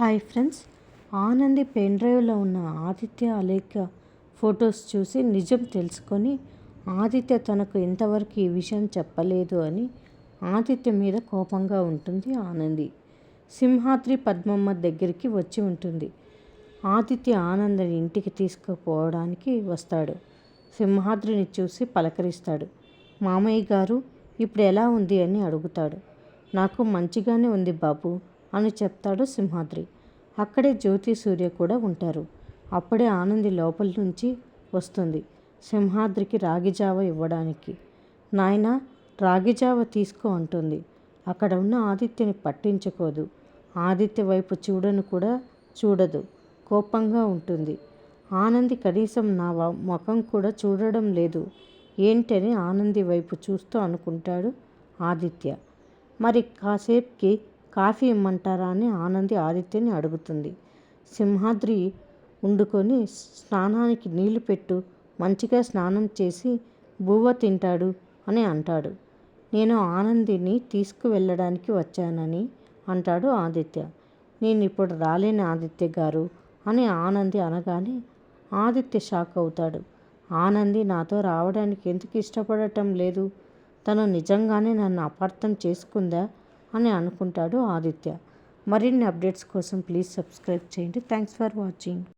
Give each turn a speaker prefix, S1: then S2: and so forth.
S1: Hi friends. Anandi pen డ్రైవ్లో ఉన్న Aditya Alekha photos చూసి నిజం తెలుసుకొని ఆదిత్య తనకు ఇంతవరకు ఈ విషయం చెప్పలేదు అని ఆదిత్య మీద కోపంగా ఉంటుంది ఆనంది. సింహాద్రి పద్మమ్మ దగ్గరికి వచ్చి ఉంటుంది. ఆదిత్య ఆనందని ఇంటికి తీసుకుపోవడానికి వస్తాడు. సింహాద్రిని చూసి పలకరిస్తాడు. మామయ్య గారు ఇప్పుడు ఎలా ఉంది? అని అడుగుతాడు. నాకు మంచిగానే ఉంది బాబు. అని చెప్తాడు సింహాద్రి. అక్కడే జ్యోతి సూర్య కూడా ఉంటారు. అప్పుడే ఆనంది లోపల నుంచి వస్తుంది సింహాద్రికి రాగిజావ ఇవ్వడానికి. నాయన రాగిజావ తీసుకో అంటుంది. అక్కడ ఉన్న ఆదిత్యని పట్టించుకోదు. ఆదిత్య వైపు చూడను కూడా చూడదు. కోపంగా ఉంటుంది. ఆనంది కనీసం నా ముఖం కూడా చూడడం లేదు. ఏంటని ఆనంది వైపు చూస్తూ అనుకుంటాడు ఆదిత్య. మరి కాసేపుకి కాఫీ ఇమ్మంటారా అని ఆనంది ఆదిత్యని అడుగుతుంది. సింహాద్రి వండుకొని స్నానానికి నీళ్ళు పెట్టు మంచిగా స్నానం చేసి బువ్వ తింటాడు అని అంటాడు. నేను ఆనందిని తీసుకువెళ్ళడానికి వచ్చానని అంటాడు ఆదిత్య. నేను ఇప్పుడు రాలేని ఆదిత్య గారు అని ఆనంది అనగానే ఆదిత్య షాక్ అవుతాడు. ఆనంది నాతో రావడానికి ఎందుకు ఇష్టపడటం లేదు? తను నిజంగానే నన్ను అపార్థం చేసుకుందా? అని అనుకుంటాడు ఆదిత్య. మరిన్ని అప్డేట్స్ కోసం ప్లీజ్ సబ్స్క్రైబ్ చేయండి. Thanks for watching.